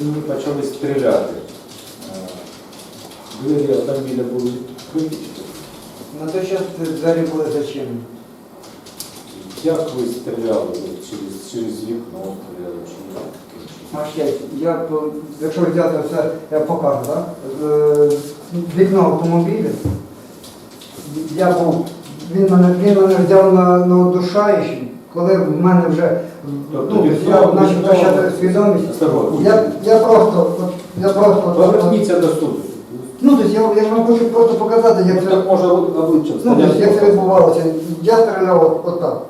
Вони почали стріляти. Е, Двері автомобіля були відкриті. На той час двері були зачинені. Як ви стріляли через, через вікно стріляли чи як? Ще, я, якщо взяти все, я покажу, так? Е, Вікно автомобіля. Я був, він мене, він мене взяв на, на душаючий, коли в мене вже Тобто ну, я вікно- втрачати свідомість. Я, я просто, от, я просто, Поверніться до суду. ну, тобто я, я ж вам хочу просто показати, як Ну, це, так може обличчям ну, тобто, як це відбувалося. Я стріляв от, отак.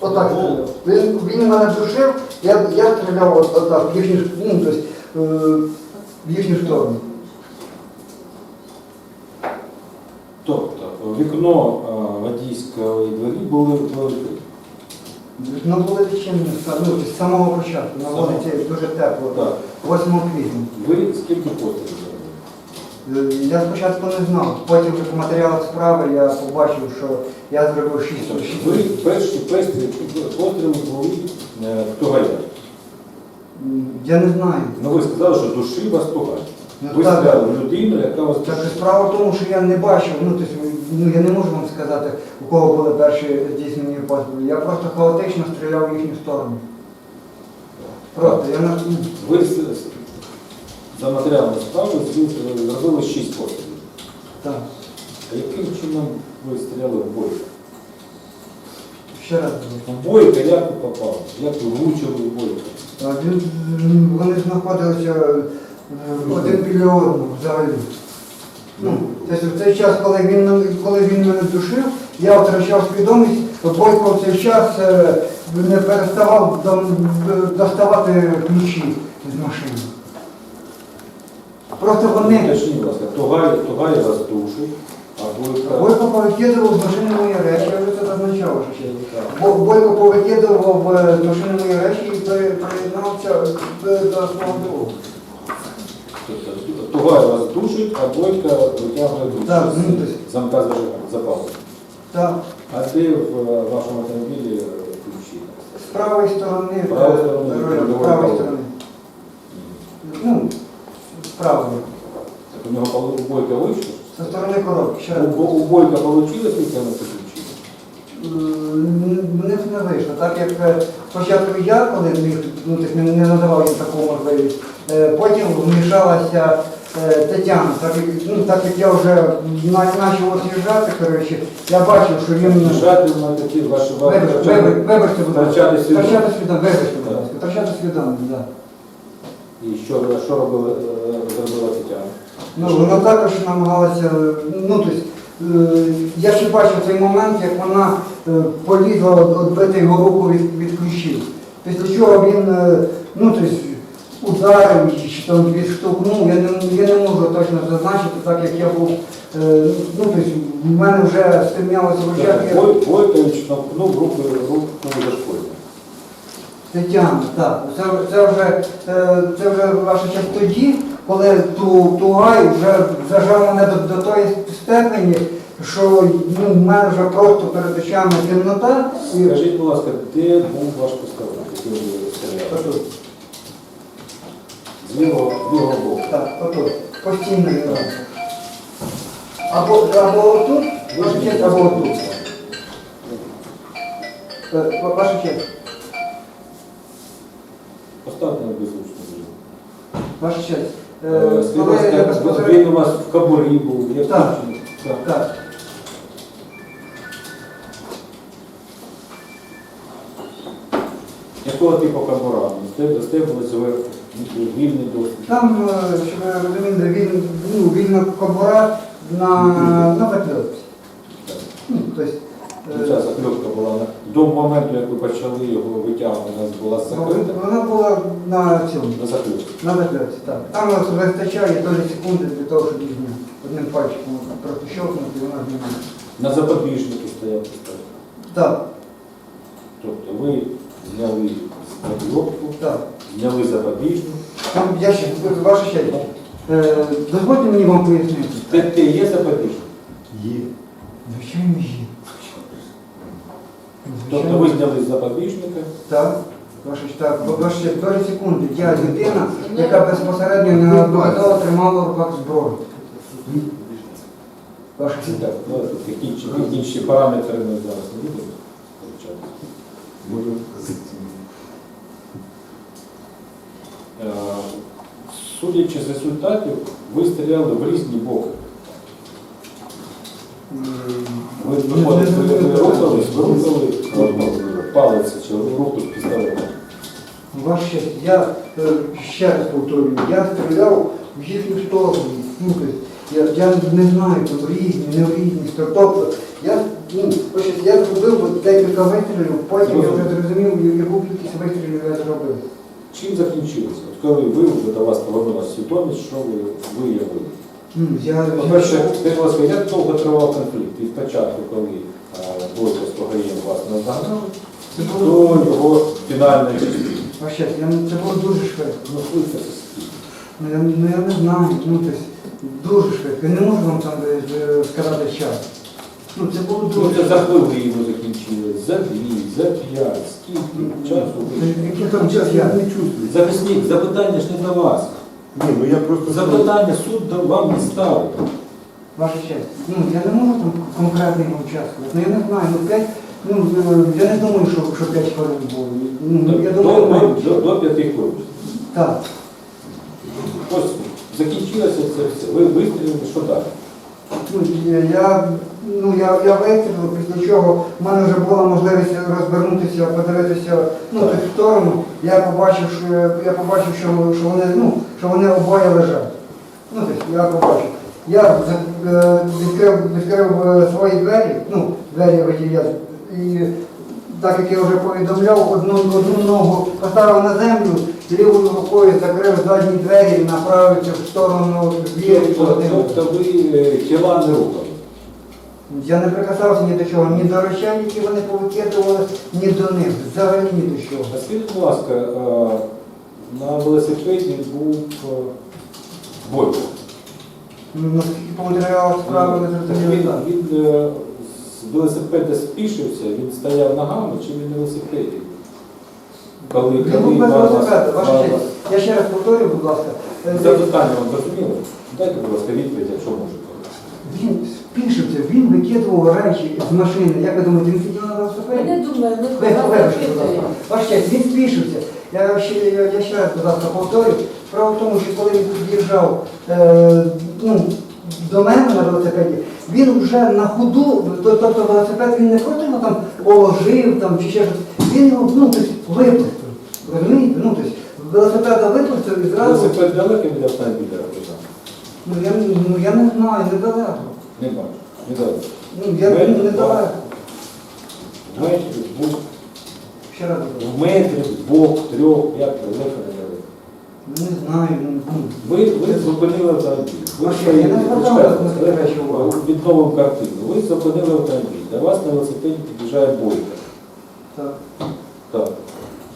Отак стріляв. Він, він мене душив, я, я стріляв от, отак, в їхню, ну, тобто, е, в їхню сторону. Тобто вікно е, водійської двері були були відкриті. Ну, було відчинено ну, тобто, з самого початку, на вулиці дуже тепло, Так. 8 квітня. Ви скільки зробили? Е, Я спочатку не знав, потім вже по матеріалах справи я побачив, що я зробив 6 Ви перші перші постріли були е, в Тугаля. Я не знаю. Ну ви сказали, що душі вас Тугаль. Ну, Ви так. стріляли в людину, яка вас Так справа в тому, що я не бачив, ну, тобто, ну я не можу вам сказати, у кого були перші здійснені постріли. Я просто хаотично стріляв в їхню сторону. Просто я на Ви за матеріалами справи зробили шість пострілів. так. А яким чином ви стріляли в бойка? Ще раз. В бойка як ви попали? Як ви влучили в він- Вони знаходилися е, один біля одного взагалі. Ну, тобто в цей час, коли він, коли він мене душив, я втрачав свідомість, Бойко в цей час е, не переставав доставати ключі з машини. Просто вони Уточніть, будь ласка, Тугай, вас душив, а бойка... Бойко повикидував з машини мої речі, я вже це зазначав. Бо Бойко повикидував е, з машини мої речі і при- приєднався до, до свого Тобто вас душить, а бойка витягує ключі Так, ну, з замка зажигання, запалу. Так. А де в е, вашому автомобілі е, ключі? З правої сторони, З правої сторони, е, з правої сторони. Ну, з правої. Так у нього у бойка вийшло? Зі сторони коробки. Ще раз. У, Бо- у бойка вийшло витягнути ключі? М, Не, не вийшло. Так як е, спочатку я, коли міг, ну, так не, не надавав їм таку можливість, е, потім вмішалася Тетяна. Так, ну, так як я вже почав з'їжджати, коротше, я бачив, що він... Жати на такі ваші Вибач- вибач- Вибачте, будь ласка. Втрачати свідомість. Вибачте, будь ласка. Втрачати свідомість, так. І що, що робила, е, зробила Тетяна? Ну, вона також намагалася, ну, тобто, е, я ще бачив цей момент, як вона е, полізла відбити його руку від, від ключів. Після чого він, е, ну, тобто, ударив там відштовхнув, я не, я не можу точно зазначити, так як я був, е, ну, тобто, в мене вже стемнялося в очах. я- бойка відштовхнув руку, руку за школі. Тетяна, так. Це, це вже е, це вже ваша час тоді, коли ту, тугай вже зажав мене до, до тої степені, що ну, в мене вже просто перед очами темнота. І... Скажіть, будь ласка, де був ваш пістолет, який ви стріляли? З лівого, боку. так, отут, постійно він. Або, або отут, ваша честь, або отут. Е, ва- Ваша честь, Поставте на беззвучну режим. ваша честь. Е, Е, Скажіть, коли я безпосередньо- він у вас в кабурі був, як Так. включений? Так. Так. Якого типу кабура? Стебли зверху, вільний доступ. Там, е, ви він, ну, вільна кобура на, на закльотці. Ну, тобто, Ну, е, Ця закльопка була на- до моменту, як ви почали його витягувати, у нас була закрита вона була на цьому, на закльопці. на закльотці, так. Там ось вистачає долі секунди для того, щоб їх зняти. Одним пальчиком просто щелкнути, і вона знімає. На запобіжнику стояв пістолет. Так, Тобто ви зняли так. зняли запобіжник. Там я ще, ваша ще. Е, дозвольте мені вам пояснити. Те, те є запобіжник. Є. Звичайно, є. Тобто ви зняли з запобіжника, Так. Ваша честь, ваша честь, секунди. Я людина, яка безпосередньо неодноразово тримала в руках зброю. Ваша. Так, ну, технічні, технічні параметри ми зараз не будемо вивчати. Можна Е, Судячи з результатів, ви стріляли в різні боки. Ви Не- ви рухались, ви рухали е, палець чи руку з пістолетом. Честь, я е, ще раз повторюю, я стріляв в їхню сторону. Ну, я, я не знаю, там різні, не в різні. Тобто, я, ну, я зробив декілька вистрілів, потім я зрозумів, яку кількість вистрілів я зробив. Чим закінчилося? От коли ви вже до вас повернулася свідомість, що ви виявили? Ну, я, По-перше, як довго тривав конфлікт? Від початку, коли е, Бойко з Погаєм вас наздогнав, Це до його фінальної частини. честь, я, це було дуже швидко. Ну, це? Ну я, ну, я не знаю, ну тобто, дуже швидко. Я не можу вам там е, сказати час. Ну це було Ну, дуже це за хвилину закінчили, за дві, за п'ять, скільки часу Це який Там час я не чувствую. Захисник, запитання ж не до вас. Ні, ну я просто... Запитання суд до- вам не ставить. Ваша честь. Ну я не можу там конкретно його час сказати. Ну я не знаю, ну п'ять, ну е, я не думаю, що, що п'ять хвилин було. Ну, я До, думаю, до, менше. до, до п'яти хвилин. так. Ось закінчилося це все. Ви вистрілили, що далі? Ну, я, ну, я, я вистрілив, після чого в мене вже була можливість розвернутися, подивитися ну, в ту сторону. Я побачив, що, я побачив, що, що, вони, ну, що вони обоє лежать. Ну, тобто, я побачив. Я е, відкрив, відкрив е, свої двері, ну, двері водія, і так як я вже повідомляв, одну, одну ногу поставив на землю, лівою рукою закрив задні двері і направився в сторону двері. Тобто, тобто ви е, тіла не рухали. Я не прикасався ні до чого, ні до речей, які вони повикидували, ні до них. Взагалі ні до чого. А скажіть, будь ласка, е, на велосипеді був е, Бойко. Ну, Наскільки по матеріалах справи ви зрозуміли Він, так. він е, з велосипеда спішився, він стояв ногами чи він на велосипеді? Коли, Він був без велосипеда, ваша честь. Я ще раз повторюю, будь ласка. Е, Запитання вам зрозуміло? Дайте, будь ласка, відповідь, якщо можете. Він спішився, він викидував речі з машини. Як ви думаєте, він сидів на велосипеді? не думаємо, ми Ви вибачте, будь ласка. Ваш честь, він спішився. Я ще, я, я ще раз, будь ласка, повторю. Справа в тому, що коли він під'їжджав е, ну, до мене на велосипеді, він вже на ходу, тобто велосипед він не просто його там положив там, чи ще щось, він його ну, тобто, випустив. Розумієте? Ну, тобто, велосипеда випустив і зразу. Велосипед далеко від автомобіля лежав? Ну я, ну, я не знаю, недалеко. Не бачу. Не далеко. Ну, я Метр, ну, недалеко. В метрі, двох, Ще раз говорю. в метрі, двох, трьох, як не далеко. Не знаю. ну, ну. Ви, ви зупинили автомобіль. Ви Машина, я не звертав на речі увагу. Відновимо картину. Ви зупинили автомобіль. До вас на велосипеді під'їжджає бойка. Так. Так.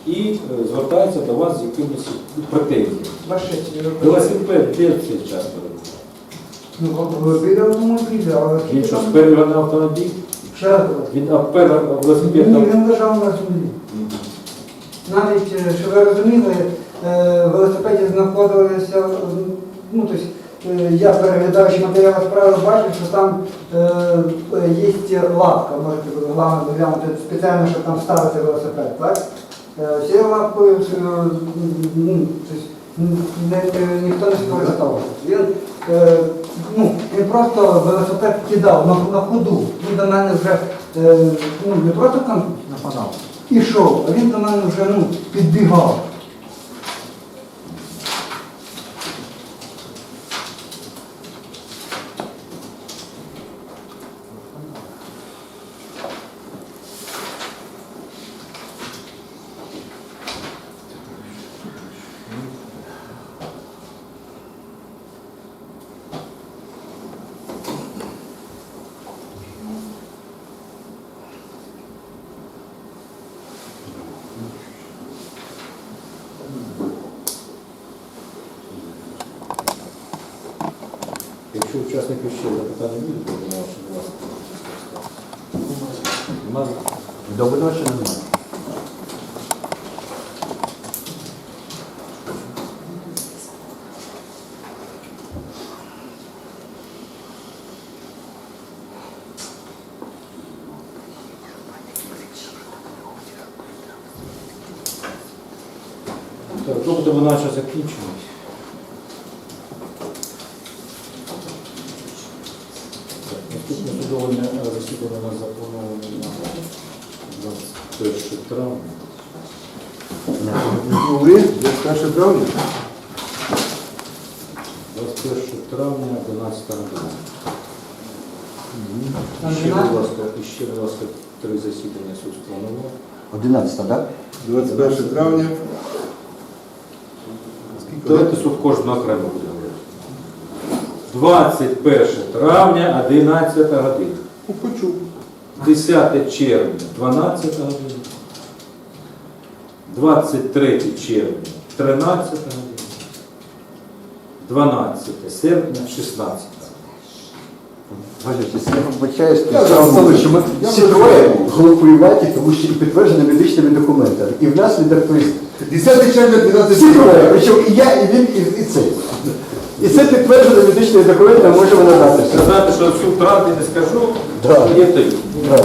І е, звертається до вас з якимись претензіями. Ваше Велосипед де в цей час перебуває? Ну, ви біля автомобіля, але Він що, спереду на автомобіль? Ще раз. Він апер велосипед Ні, там. він лежав на землі. Навіть, е, щоб ви розуміли, е, в велосипеді знаходилися, е, ну, тобто, е, я переглядаючи матеріали справи, бачив, що там е, е, є лавка, можете главное доглянути, спеціально, щоб там ставити велосипед, так? Е, Цією лавкою е, ну, тобто, не, ніхто не скористався. Він, е, ну, він просто велосипед кидав на, на ходу. Він до мене вже е, ну, не просто там нападав, ішов, а він до мене вже ну, підбігав. учасників ще запитання будуть до виконавчої власне? Немає. До виконавчої немає. Так, Тобто вона ще закінчилась. Наступне судове засідання у заплановане на 21 травня. Ви, як 1 травня? 21 травня, 11 година. Ще, будь ласка, ще, будь ласка, три засідання суд спланував. 11, так? 21 травня. Давайте суд кожного окремо буде. 21 травня, 11 година. Ну, 10 червня, 12 година. 23 червня, 13 година. 12 серпня, 16. Бачите, я вибачаюсь, Я що ми всі троє знаю. тому що і підтверджені медичними документами. І в внаслідок, тобто, 10 червня, 12 всі троє, причому і я, і він, і, і цей. І це підтверджено документ ми можемо надати. Сказати, що всю втрату не скажу, Да. є ти. Да.